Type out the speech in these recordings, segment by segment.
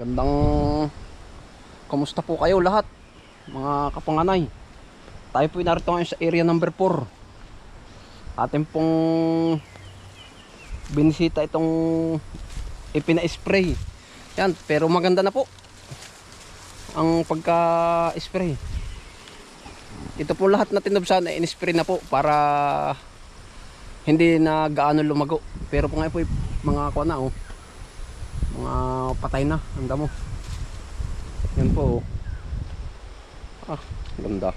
Gandang Kamusta po kayo lahat mga kapanganay? Tayo po narito ngayon sa area number 4 Atin pong Binisita itong Ipina-spray. Yan pero maganda na po Ang pagka-spray. Ito po lahat na tinubsan ay in-spray na po Para Hindi na gaano lumago. Pero po ngayon po mga na oh mga patay na ang damo. Yan po oh. ah ganda.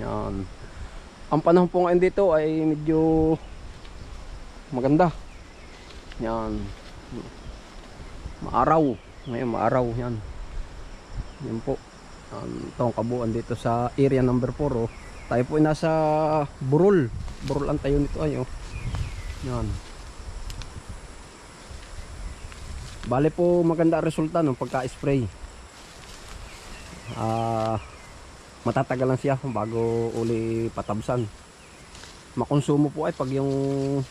Yan. Ang panahon po ngayon dito ay medyo maganda. Yan. Maaraw. Ngayon maaraw. Yan. Yan po. Um, itong kabuuan dito sa area number 4 oh. tayo po ay nasa burol. Burol ang tayo nito ay oh. yan Bale po maganda resulta ng pagka-spray. Ah, matatagal lang siya bago uli patabsan. Makonsumo po ay pag yung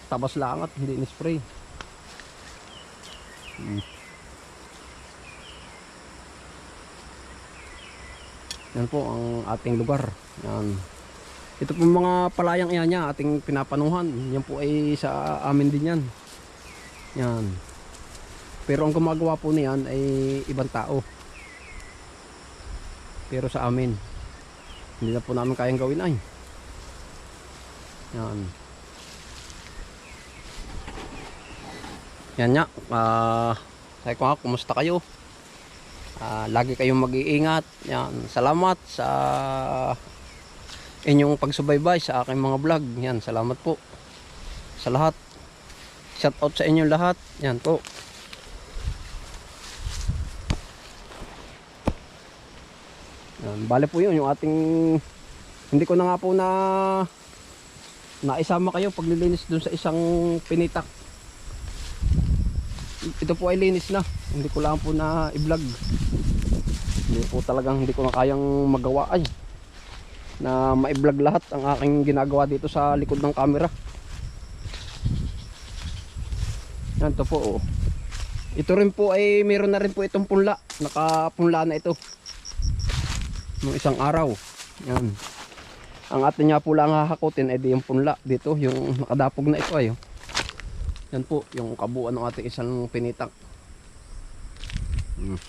tabas lang at hindi ni-spray. Hmm. Yan po ang ating lugar. Yan. Ito po mga palayang iyan niya ating pinapanuhan. Yan po ay sa amin din yan. Yan. Pero ang gumagawa po niyan ay ibang tao. Pero sa amin, hindi na po namin kayang gawin ay. Yan. Yan nga. Ah, sabi ko nga, kumusta kayo? Ah, lagi kayong mag-iingat. Yan. Salamat sa inyong pagsubaybay sa aking mga vlog. Yan, salamat po sa lahat. Shout out sa inyong lahat. Yan po. Yan, bale po yun, yung ating hindi ko na nga po na naisama kayo paglilinis dun sa isang pinitak. Ito po ay linis na. Hindi ko lang po na i-vlog. Hindi po talagang hindi ko na kayang magawa ay na ma-vlog lahat ang aking ginagawa dito sa likod ng camera. Yan to po oh. Ito rin po ay meron na rin po itong punla. Nakapunla na ito ng isang araw. Yan. Ang atin niya po lang hahakutin ay di yung punla dito, yung nakadapog na ito ay. oh. Yan po, yung kabuuan ng ating isang pinitak. Hmm.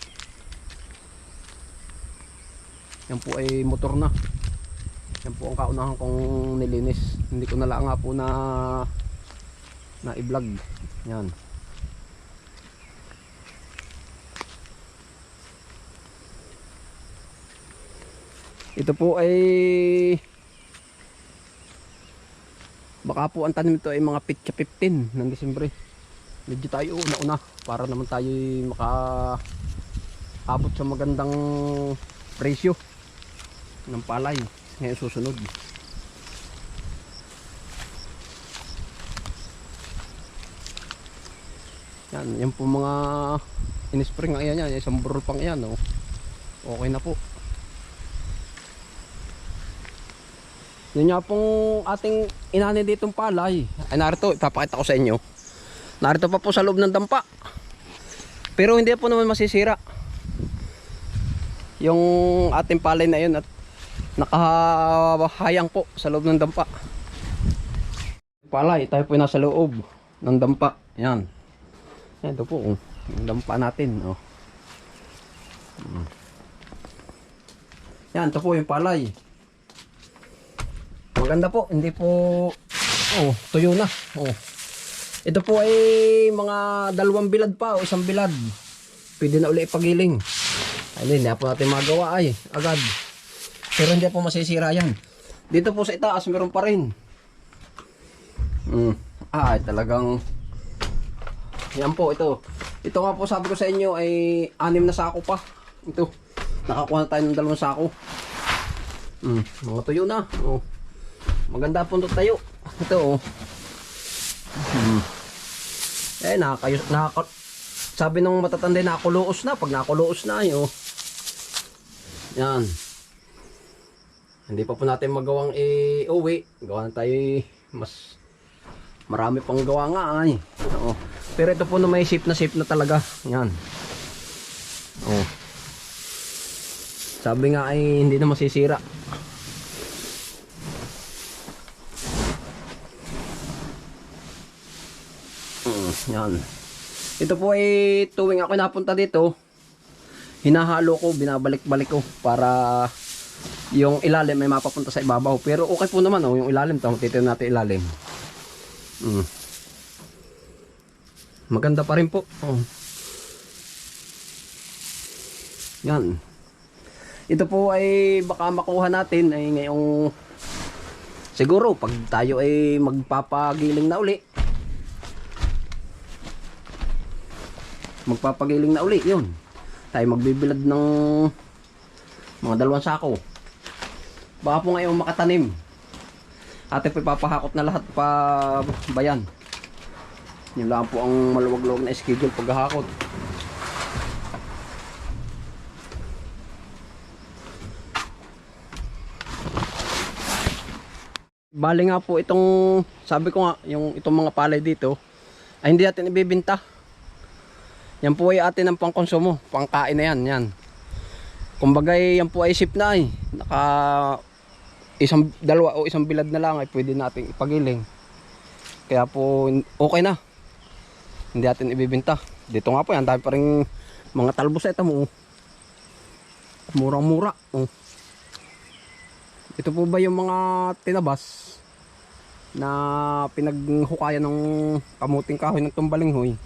Yan po ay motor na. Yan po ang kaunahan kong nilinis. Hindi ko na lang nga po na na i-vlog. Yan. Ito po ay baka po ang tanim ito ay mga pitcha 15 ng Disyembre. Medyo tayo una-una para naman tayo maka abot sa magandang presyo ng palay ngayon susunod. Yan, yan po mga in-spring ang iyan yan, isang burol pang iyan, oh. Okay na po. Yun nga pong ating inani ditong palay. Ay narito, ipapakita ko sa inyo. Narito pa po sa loob ng dampa. Pero hindi po naman masisira. Yung ating palay na yun at nakahayang po sa loob ng dampa. Palay, tayo po nasa loob ng dampa. Yan. Ito po. oh. Yung dampa natin. Oh. Mm. Yan, ito po yung palay. Maganda po, hindi po oh, tuyo na. Oh. Ito po ay mga dalawang bilad pa o isang bilad. Pwede na uli ipagiling. Ay, hindi na po natin magawa ay agad. Pero hindi po masisira yan. Dito po sa itaas meron pa rin. Mm. Ah, talagang yan po ito. Ito nga po sabi ko sa inyo ay anim na sako pa. Ito. Nakakuha na tayo ng dalawang sako. Mm, mga tuyo na. Oh. Maganda po tayo. Ito oh. Hmm. Eh nakakayos nakaka Sabi nung matatanda nakakuluos na pag nakakuluos na ayo. Yan. Hindi pa po natin magawang i-uwi. Gawa na tayo eh, mas marami pang gawa nga ay. Oo. Pero ito po na may shape na shape na talaga. Yan. Oh. Sabi nga ay hindi na masisira. Yan. Ito po ay tuwing ako napunta dito, hinahalo ko, binabalik-balik ko para yung ilalim ay mapapunta sa ibabaw. Pero okay po naman oh, yung ilalim titignan natin ilalim. Mm. Maganda pa rin po. Oh. Yan. Ito po ay baka makuha natin ay ngayong siguro pag tayo ay magpapagiling na uli. Magpapagiling na uli, yun. Tayo magbibilad ng mga dalawang sako. Baka po ngayong makatanim. Ate po ipapahakot na lahat pa bayan. Yun lang po ang maluwag-luwag na schedule paghahakot. Bali nga po itong, sabi ko nga, yung itong mga palay dito, ay hindi natin ibibinta. Yan po ay atin ng pangkonsumo, pangkain na yan, yan. Kumbaga yan po ay sip na ay, naka isang dalawa o isang bilad na lang ay pwede nating ipagiling. Kaya po okay na. Hindi natin ibibinta. Dito nga po yan, dami pa rin mga talbos ito mo. oh. Murang-mura. Oh. Ito po ba yung mga tinabas na pinaghukayan ng kamuting kahoy ng tumbalinghoy?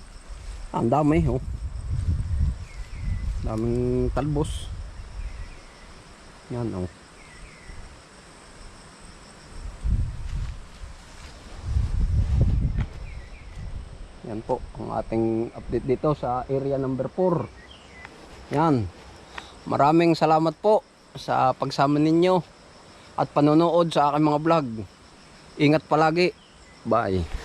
Ang dami, oh. Daming talbos. Yan, oh. Yan po ang ating update dito sa area number 4. Yan. Maraming salamat po sa pagsama ninyo at panonood sa aking mga vlog. Ingat palagi. Bye.